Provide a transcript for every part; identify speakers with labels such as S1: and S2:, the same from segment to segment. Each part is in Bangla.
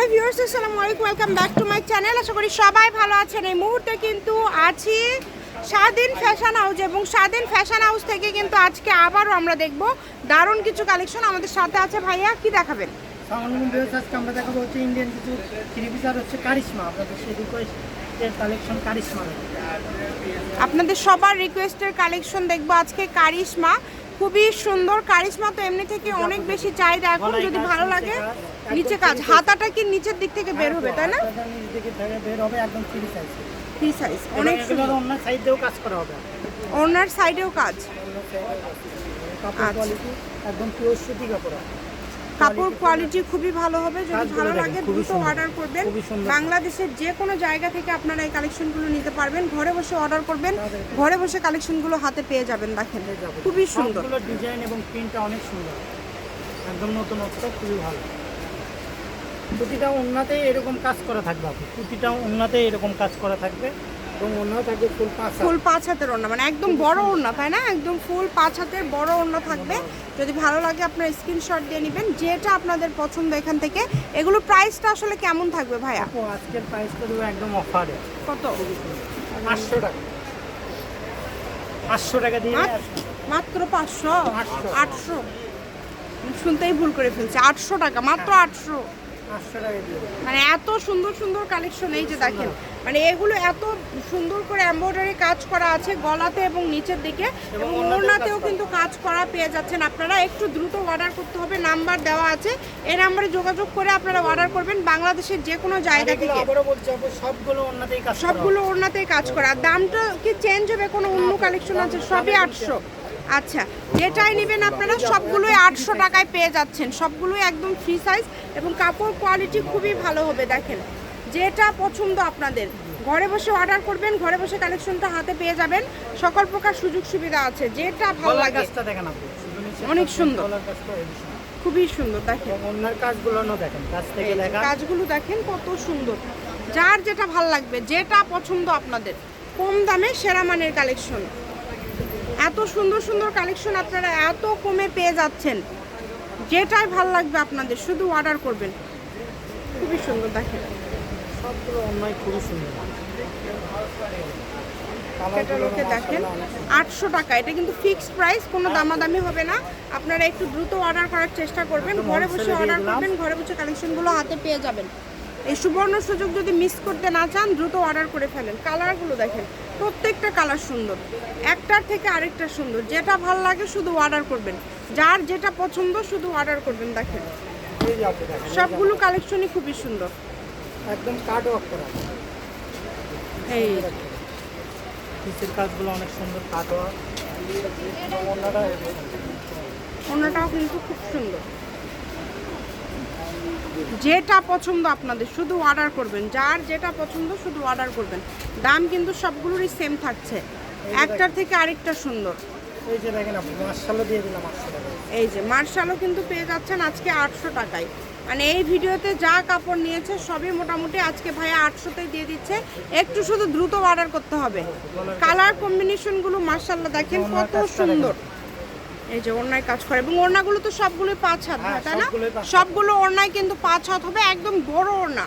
S1: হ্যালো ভিউয়ার্স আসসালামু আলাইকুম। Welcome back to my channel আশা করি সবাই ভালো আছেন। এই মুহূর্তে কিন্তু আছি স্বাধীন ফ্যাশন হাউস এবং স্বাধীন ফ্যাশন হাউস থেকে কিন্তু আজকে আবারও আমরা দেখব দারুণ কিছু কালেকশন আমাদের সাথে আছে। ভাইয়া কি দেখাবেন?
S2: আজকে আমরা দেখাবো হচ্ছে ইন্ডিয়ান কিছু থ্রি হচ্ছে কারিশমা আপনাদের সেই কালেকশন কারিশমা
S1: আপনাদের সবার রিকোয়েস্টের কালেকশন দেখব আজকে কারিশমা খুবই সুন্দর কারিশমা তো এমনি থেকে অনেক বেশি চাহিদা এখন যদি ভালো লাগে নিচে কাজ হাতাটা কি নিচের দিক থেকে বের হবে তাই না?
S2: অন্যার বের হবে একদম ফ্রি সাইজ
S1: ফ্রি সাইজ অনেক সুন্দর।
S2: অন্য সাইড কাজ করা হবে।
S1: ওনার সাইডেও কাজ। আচ্ছা।
S2: একদম পিওর সুতি কাপড়
S1: কাপড় কোয়ালিটি খুবই ভালো হবে। যদি ভালো লাগে দ্রুত অর্ডার করবেন। বাংলাদেশের যে কোনো জায়গা থেকে আপনারা এই কালেকশনগুলো নিতে পারবেন। ঘরে বসে অর্ডার করবেন। ঘরে বসে কালেকশনগুলো হাতে পেয়ে যাবেন দেখেন। খুবই সুন্দর।
S2: ডিজাইন এবং প্রিন্টটা অনেক সুন্দর। একদম নতুনত্ব খুবই ভালো। প্রতিটা উন্নাতে এরকম কাজ করা থাকবে। আপনি প্রতিটা উন্নাতে এরকম কাজ করা থাকবে। এবং অন্যও থাকবে ফুল পাঁচ
S1: ফুল পাঁচ হাতের ওড়না মানে একদম বড় ওড়না তাই না? একদম ফুল পাঁচ হাতের বড় ওড়না থাকবে। যদি ভালো লাগে আপনারা স্ক্রিনশট দিয়ে নেবেন যেটা আপনাদের পছন্দ এখান থেকে। এগুলো প্রাইসটা আসলে কেমন থাকবে ভাইয়া?
S2: আজকের প্রাইসটা দেবো একদম অফারে
S1: কত?
S2: পাঁচশো টাকা। পাঁচশো টাকা দিয়ে
S1: মাত্র- পাঁচশো?
S2: আটশো।
S1: আটশো? শুনতেই ভুল করে ফেলছি। আটশো টাকা মাত্র আটশো।
S2: টাকা দিয়ে
S1: মানে এত সুন্দর সুন্দর কালেকশন এই যে দেখেন। মানে এগুলো এত সুন্দর করে এমব্রয়ডারি কাজ করা আছে গলাতে এবং নিচের দিকে এবং
S2: ওড়নাতেও
S1: ওড়নাতেও কিন্তু কাজ করা পেয়ে যাচ্ছেন আপনারা। একটু দ্রুত অর্ডার করতে হবে নাম্বার দেওয়া আছে। এই নাম্বারে যোগাযোগ করে আপনারা অর্ডার করবেন বাংলাদেশের যে কোনো জায়গা থেকে।
S2: সবগুলো অন্যতেই কাজ করা
S1: ওড়নাতেই কাজ করা। দামটা কি চেঞ্জ হবে? কোনো অন্য কালেকশন আছে? সবই আটশো। আচ্ছা যেটাই নেবেন আপনারা সবগুলোই আটশো টাকায় পেয়ে যাচ্ছেন। সবগুলোই একদম ফ্রি সাইজ এবং কাপড় কোয়ালিটি খুবই ভালো হবে দেখেন। যেটা পছন্দ আপনাদের। ঘরে বসে অর্ডার করবেন ঘরে বসে কালেকশনটা হাতে পেয়ে যাবেন। সকল প্রকার সুযোগ সুবিধা আছে যেটা ভালো লাগে।
S2: দেখেন
S1: অনেক সুন্দর। খুবই সুন্দর দেখেন।
S2: অন্যার কাজগুলো দেখেন কাজ থেকে
S1: এই কাজগুলো দেখেন কত সুন্দর। যার যেটা ভালো লাগবে যেটা পছন্দ আপনাদের কম দামে সেরা মানের কালেকশন এত সুন্দর সুন্দর কালেকশন আপনারা এত কমে পেয়ে যাচ্ছেন। যেটাই ভালো লাগবে আপনাদের শুধু অর্ডার করবেন। খুবই সুন্দর দেখেন। ক্যাটালগে দেখেন আটশো টাকা। এটা কিন্তু ফিক্সড প্রাইস কোনো দামাদামি হবে না। আপনারা একটু দ্রুত অর্ডার করার চেষ্টা করবেন। ঘরে বসে অর্ডার করবেন ঘরে বসে কালেকশনগুলো হাতে পেয়ে যাবেন। এই সুবর্ণ সুযোগ যদি মিস করতে না চান দ্রুত অর্ডার করে ফেলেন। কালারগুলো দেখেন। প্রত্যেকটা কালার সুন্দর। একটার থেকে আরেকটা সুন্দর। যেটা ভালো লাগে শুধু অর্ডার করবেন। যার যেটা পছন্দ শুধু অর্ডার করবেন দেখেন। সবগুলো কালেকশনই খুবই সুন্দর।
S2: একদম কাট অফ করা।
S1: এই।
S2: পিসের কাজগুলো অনেক সুন্দর কাট অফ
S1: ওনাটাও কিন্তু খুব সুন্দর। যেটা পছন্দ আপনাদের শুধু অর্ডার করবেন। যার যেটা পছন্দ শুধু অর্ডার করবেন। দাম কিন্তু সবগুলোরই সেম থাকছে। একটার থেকে আরেকটা সুন্দর।
S2: এই যে দেখেন মার্শালও দিয়ে দিলাম
S1: এই যে মার্শালও কিন্তু পেয়ে যাচ্ছেন আজকে আটশো টাকায়। মানে এই ভিডিওতে যা কাপড় নিয়েছে সবই মোটামুটি আজকে ভাইয়া আটশোতেই দিয়ে দিচ্ছে। একটু শুধু দ্রুত অর্ডার করতে হবে। কালার কম্বিনেশনগুলো মার্শাল্লাহ দেখেন কত সুন্দর। এই যে ওড়নায় কাজ করে। এবং ওড়নাগুলো তো সবগুলোই পাঁচ হাত
S2: হ্যাঁ,
S1: তাই না। সবগুলো ওড়নায় কিন্তু পাঁচ হাত হবে একদম বড় ওড়না।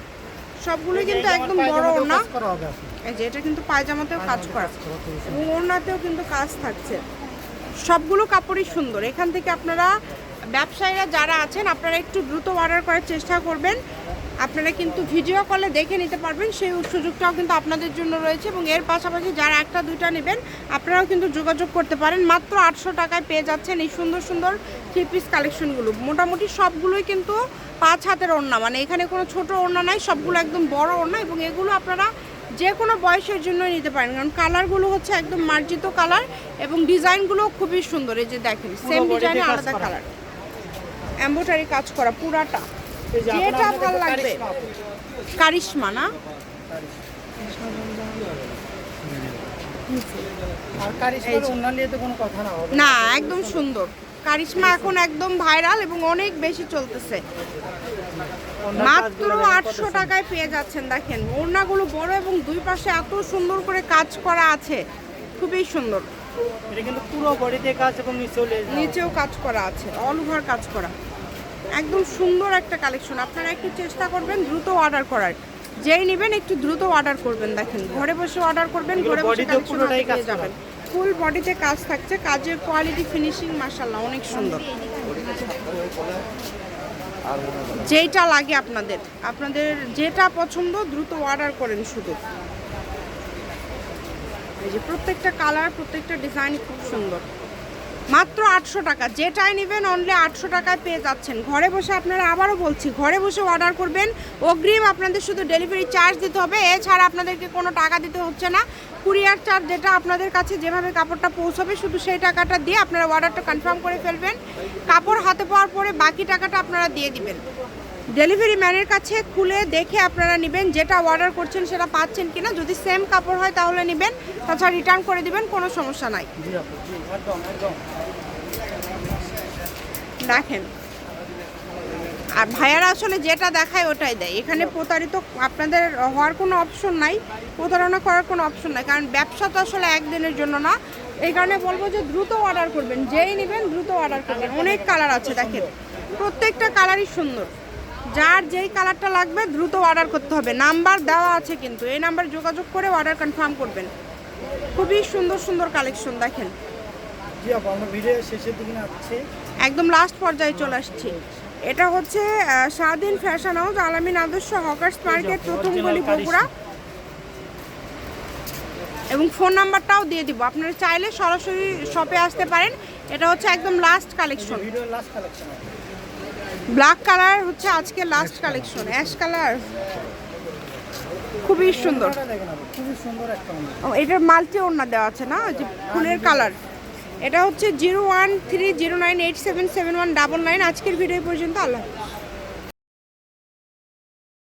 S1: সবগুলোই কিন্তু একদম বড় ওড়না। এই যে এটা কিন্তু পায়জামাতেও কাজ করা। এবং ওড়নাতেও কিন্তু কাজ থাকছে। সবগুলো কাপড়ই সুন্দর। এখান থেকে আপনারা ব্যবসায়ীরা যারা আছেন আপনারা একটু দ্রুত অর্ডার করার চেষ্টা করবেন। আপনারা কিন্তু ভিডিও কলে দেখে নিতে পারবেন। সেই সুযোগটাও কিন্তু আপনাদের জন্য রয়েছে এবং এর পাশাপাশি যারা একটা দুইটা নেবেন আপনারাও কিন্তু যোগাযোগ করতে পারেন। মাত্র আটশো টাকায় পেয়ে যাচ্ছেন এই সুন্দর সুন্দর থ্রি পিস কালেকশনগুলো মোটামুটি সবগুলোই কিন্তু পাঁচ হাতের ওড়না। মানে এখানে কোনো ছোট ওড়না নাই সবগুলো একদম বড় ওড়না এবং এগুলো আপনারা যে কোনো বয়সের জন্যই নিতে পারেন। কারণ কালারগুলো হচ্ছে একদম মার্জিত কালার এবং ডিজাইনগুলো খুবই সুন্দর। এই যে দেখেন সেম ডিজাইনে আলাদা কালার এম্বোটারি কাজ করা পুরাটা। যেটা ভালো লাগবে।
S2: কারিশমা
S1: না?
S2: না
S1: একদম সুন্দর। কারিশমা এখন একদম ভাইরাল এবং অনেক বেশি চলতেছে। মাত্র আটশো টাকায় পেয়ে যাচ্ছেন দেখেন। ওড়নাগুলো বড় এবং দুই পাশে এত সুন্দর করে কাজ করা আছে। খুবই সুন্দর।
S2: এটা কিন্তু পুরো বডিতে কাজ এবং নিচেও
S1: নিচেও কাজ করা আছে অল ওভার কাজ করা। একদম সুন্দর একটা কালেকশন। আপনারা একটু চেষ্টা করবেন দ্রুত অর্ডার করার। যেই নেবেন একটু দ্রুত অর্ডার করবেন দেখেন। ঘরে বসে অর্ডার করবেন ঘরে বসে
S2: পুরোটাই কাজ
S1: পেয়ে যাবেন ফুল বডিতে কাজ থাকছে কাজের কোয়ালিটি ফিনিশিং মাশাআল্লাহ অনেক সুন্দর। যেইটা লাগে আপনাদের। আপনাদের যেটা পছন্দ দ্রুত অর্ডার করেন শুধু। এই যে প্রত্যেকটা কালার প্রত্যেকটা ডিজাইন খুব সুন্দর। মাত্র আটশো টাকা। যেটাই নেবেন অনলি আটশো টাকায় পেয়ে যাচ্ছেন। ঘরে বসে আপনারা আবারও বলছি, ঘরে বসে অর্ডার করবেন। অগ্রিম আপনাদের শুধু ডেলিভারি চার্জ দিতে হবে। এছাড়া আপনাদেরকে কোনো টাকা দিতে হচ্ছে না। কুরিয়ার চার্জ যেটা আপনাদের কাছে যেভাবে কাপড়টা পৌঁছবে, শুধু সেই টাকাটা দিয়ে আপনারা অর্ডারটা কনফার্ম করে ফেলবেন। কাপড় হাতে পাওয়ার পরে বাকি টাকাটা আপনারা দিয়ে দিবেন। ডেলিভারি ম্যানের কাছে খুলে দেখে আপনারা নেবেন যেটা অর্ডার করছেন সেটা পাচ্ছেন কিনা। যদি সেম কাপড় হয় তাহলে নেবেন, তাছাড়া রিটার্ন করে দিবেন, কোনো সমস্যা নাই। দেখেন, আর ভাইয়ারা আসলে যেটা দেখায় ওটাই দেয়। এখানে প্রতারিত আপনাদের হওয়ার কোনো অপশন নাই, প্রতারণা করার কোনো অপশন নাই, কারণ ব্যবসা তো আসলে একদিনের জন্য না। এই কারণে বলব যে দ্রুত অর্ডার করবেন, যেই নেবেন দ্রুত অর্ডার করবেন। অনেক কালার আছে, দেখেন। প্রত্যেকটা কালারই সুন্দর। যার যেই কালারটা লাগবে দ্রুত অর্ডার করতে হবে। নাম্বার দেওয়া আছে কিন্তু। এই নাম্বার যোগাযোগ করে অর্ডার কনফার্ম করবেন। খুবই সুন্দর সুন্দর কালেকশন দেখেন। একদম লাস্ট পর্যায়ে চলে আসছি। এটা হচ্ছে স্বাধীন ফ্যাশন হাউস আলামিন আদর্শ হকার্স মার্কেট প্রথম গলি বগুড়া। এবং ফোন নাম্বারটাও দিয়ে দিব। আপনারা চাইলে সরাসরি শপে আসতে পারেন। এটা হচ্ছে একদম last collection
S2: last collection
S1: black colour হচ্ছে আজকে লাস্ট কালেকশন অ্যাশ কালার খুবই সুন্দর। ও, এটার মাল্টি ওড়না দেওয়া আছে না যে ফুলের কালার এটা হচ্ছে zero one three zero nine eight seven seven one double nine আজকের ভিডিও পর্যন্ত, আল্লাহ।